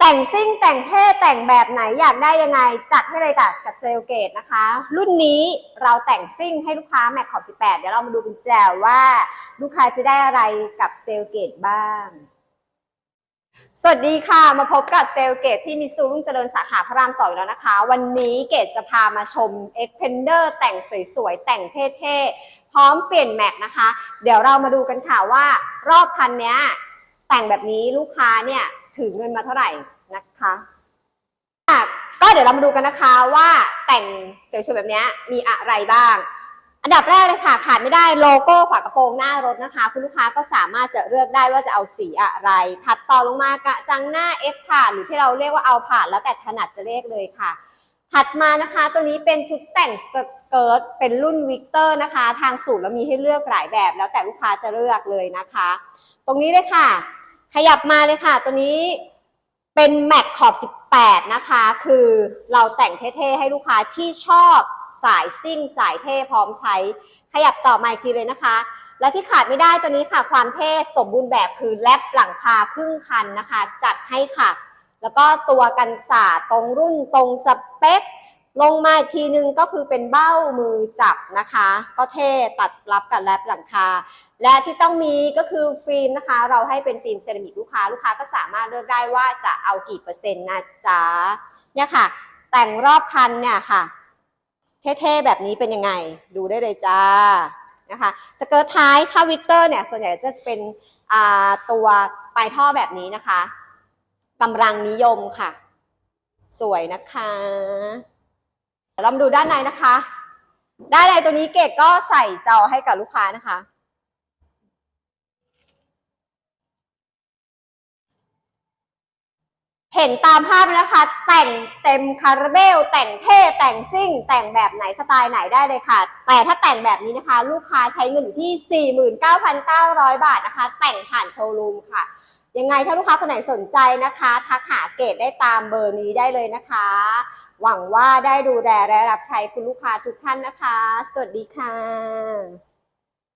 แต่งซิ่งแต่งเท่แต่งแบบไหนอยากได้ยังไง จัดให้เลยกับกับเซลเกตนะคะ รุ่นนี้เราแต่งซิ่งให้ลูกค้าแม็กขอบ 18 เดี๋ยวเรามาดูกันแจวว่าลูกค้าจะได้อะไรกับเซลเกตบ้าง สวัสดีค่ะมาพบกับเซลเกตที่มิสซูรุ่งเจริญสาขาพระรามสองแล้วนะคะ วันนี้เกตจะพามาชม e x p e n d e r แต่งสวยๆ แต่งเท่ๆ พร้อมเปลี่ยนแม็กนะคะ เดี๋ยวเรามาดูกันค่ะว่ารอบคันเนี้ยแต่งแบบนี้ลูกค้าเนี่ย ถือเงินมาเท่าไหร่นะคะอะก็เดี๋ยวเรามาดูกันนะคะว่าแต่งสวยๆแบบนี้มีอะไรบ้าง อันดับแรกเลยค่ะ ขาดไม่ได้โลโก้ฝากระโปรงหน้ารถนะคะ คุณลูกค้าก็สามารถจะเลือกได้ว่าจะเอาสีอะไร ถัดต่อลงมากระจังหน้า F ผ่านหรือที่เราเรียกว่าเอาผ่านแล้วแต่ถนัดจะเรียกเลยค่ะถัดมานะคะ ตัวนี้เป็นชุดแต่งสเกิร์ตเป็นรุ่นวิกเตอร์นะคะ ทางสูตรแล้วมีให้เลือกหลายแบบแล้วแต่ลูกค้าจะเลือกเลยนะคะ ตรงนี้เลยค่ะ ขยับมาเลยค่ะ ตัวนี้เป็นแม็กขอบ 18 นะคะ คือเราแต่งเท่ๆให้ลูกค้าที่ชอบสายซิ่ง สายเท่พร้อมใช้ ขยับต่อมาอีกทีเลยนะคะ และที่ขาดไม่ได้ตัวนี้ค่ะ ความเท่สมบูรณ์แบบคือแลบหลังคาครึ่งคันนะคะ จัดให้ค่ะ แล้วก็ตัวกันสาตรงรุ่นตรงสเปค ลงมาอีกทีนึงก็คือเป็นเบ้ามือจับนะคะ ก็เท่ตัดรับกับแรปหลังคา และที่ต้องมีก็คือฟิล์มนะคะ เราให้เป็นฟิล์มเซรามิกลูกค้าลูกค้าก็สามารถเลือกได้ว่าจะเอากี่เปอร์เซ็นต์นะจ๊ะเนี่ยค่ะ แต่งรอบคันเนี่ยค่ะ เท่ๆแบบนี้เป็นยังไง ดูได้เลยจ้านะคะสเกิร์ตท้ายค่าวิกเตอร์เนี่ยส่วนใหญ่จะเป็นอ่าตัวปลายท่อแบบนี้นะคะกำลังนิยมค่ะ สวยนะคะเดี๋ยวเรามาดูด้านในนะคะ ด้านในตัวนี้เกดก็ใส่จอให้กับลูกค้านะคะ เห็นตามภาพนะคะ แต่งเต็มคาราเบล แต่งเท่แต่งซิ่ง แต่งแบบไหนสไตล์ไหนได้เลยค่ะ แต่ถ้าแต่งแบบนี้นะคะ ลูกค้าใช้เงินที่ 49,900 บาทนะคะ แต่งผ่านโชว์รูมค่ะ ยังไงถ้าลูกค้าคนไหนสนใจนะคะ ทักหาเกตได้ตามเบอร์นี้ได้เลยนะคะ หวังว่าได้ดูแลและรับใช้คุณลูกค้าทุกท่านนะคะ สวัสดีค่ะ